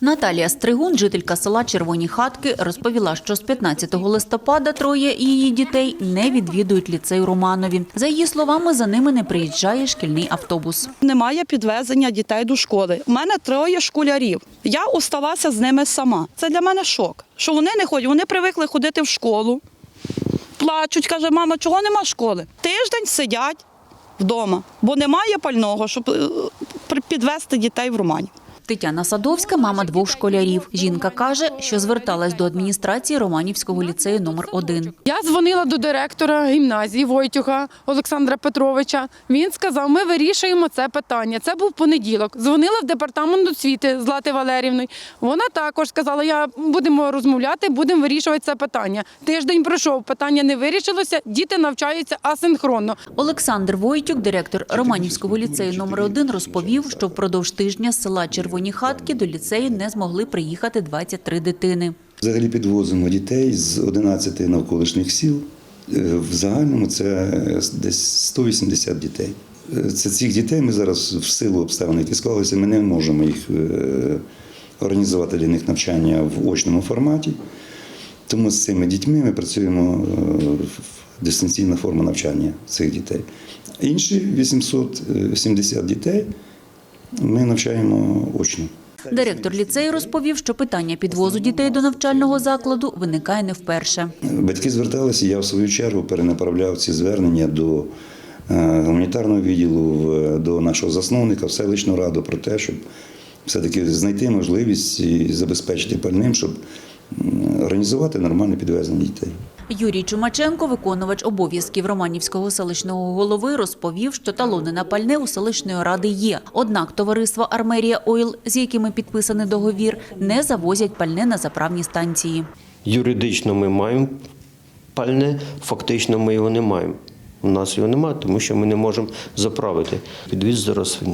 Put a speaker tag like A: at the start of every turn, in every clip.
A: Наталія Стригун, жителька села Червоні Хатки, розповіла, що з 15 листопада троє її дітей не відвідують ліцей Романові. За її словами, за ними не приїжджає шкільний автобус.
B: Немає підвезення дітей до школи. У мене троє школярів. Я оставалася з ними сама. Це для мене шок. Що вони не ходять, вони привикли ходити в школу, плачуть, каже, мама, чого нема школи? Тиждень сидять вдома, бо немає пального, щоб е, підвезти дітей в Романі.
A: Тетяна Садовська, мама двох школярів. Жінка каже, що зверталась до адміністрації Романівського ліцею номер 1
C: Я дзвонила до директора гімназії Войтюха Олександра Петровича. Він сказав, ми вирішуємо це питання. Це був понеділок. Дзвонила в департамент освіти Злати Валерівни. Вона також сказала, я будемо розмовляти, будемо вирішувати це питання. Тиждень пройшов, питання не вирішилося, діти навчаються асинхронно.
A: Олександр Войтюк, директор Романівського ліцею номер 1 розповів, що впродовж тижня з села Червоні Хатки до ліцею не змогли приїхати 23 дитини.
D: Взагалі підвозимо дітей з 11 навколишніх сіл. Е, В загальному це е, десь 180 дітей. Е, Це цих дітей ми зараз в силу обставин, які склалися, ми не можемо їх організувати для них навчання в очному форматі. Тому з цими дітьми ми працюємо в дистанційна форма навчання цих дітей. Інші 870 дітей ми навчаємо очно.
A: Директор ліцею розповів, що питання підвозу дітей до навчального закладу виникає не вперше.
D: Батьки зверталися, я в свою чергу перенаправляв ці звернення до е, гуманітарного відділу, до нашого засновника, в селищну раду про те, щоб все-таки знайти можливість і забезпечити пальним, щоб організувати нормальне підвезення дітей.
A: Юрій Чумаченко, виконувач обов'язків Романівського селищного голови, розповів, що талони на пальне у селищної ради є. Однак товариство Армерія Ойл, з якими підписаний договір, не завозять пальне на заправні станції.
E: Юридично ми маємо пальне, фактично ми його не маємо. У нас його немає, тому що ми не можемо заправити. Підвіз зараз е,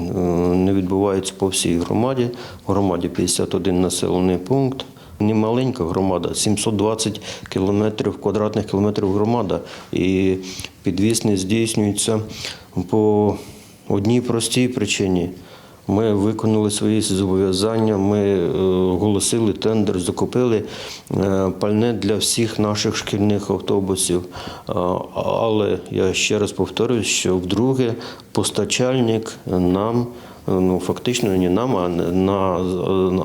E: не відбувається по всій громаді. В громаді 51 населений пункт. Не маленька громада, 720 кілометрів, квадратних кілометрів громада. І підвіз не здійснюється по одній простій причині. Ми виконали свої зобов'язання, ми е, оголосили тендер, закупили е, пальне для всіх наших шкільних автобусів. Але я ще раз повторюю, що вдруге постачальник нам. Е, Ну, фактично не нам, а на,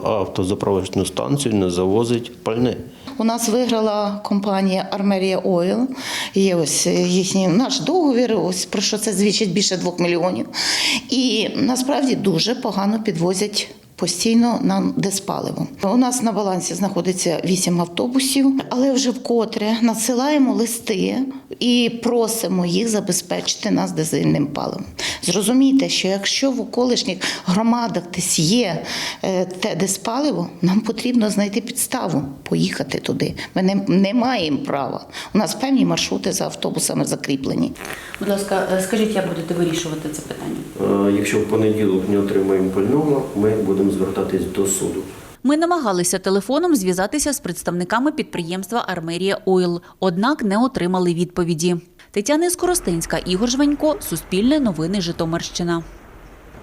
E: автозаправочну станцію не завозить пальне.
F: У нас виграла компанія Армерія Ойл. Є ось їхній наш договір. Ось про що це звідчить більше двох мільйонів. І насправді дуже погано підвозять. Постійно нам диспаливо. У нас на балансі знаходиться вісім автобусів, але вже вкотре надсилаємо листи і просимо їх забезпечити нас дизельним паливом. Зрозумійте, що якщо в околишніх громадах десь є е, те диспаливо, нам потрібно знайти підставу поїхати туди. Ми не, не маємо права. У нас певні маршрути за автобусами закріплені.
A: Будь ласка, е, скажіть, як будете вирішувати це питання?
E: Якщо в понеділок не отримаємо пального, ми будемо звертатись до суду.
A: Ми намагалися телефоном зв'язатися з представниками підприємства Армерія Ойл, однак не отримали відповіді. Тетяна Скоростинська, Ігор Жванько, Суспільне новини Житомирщина.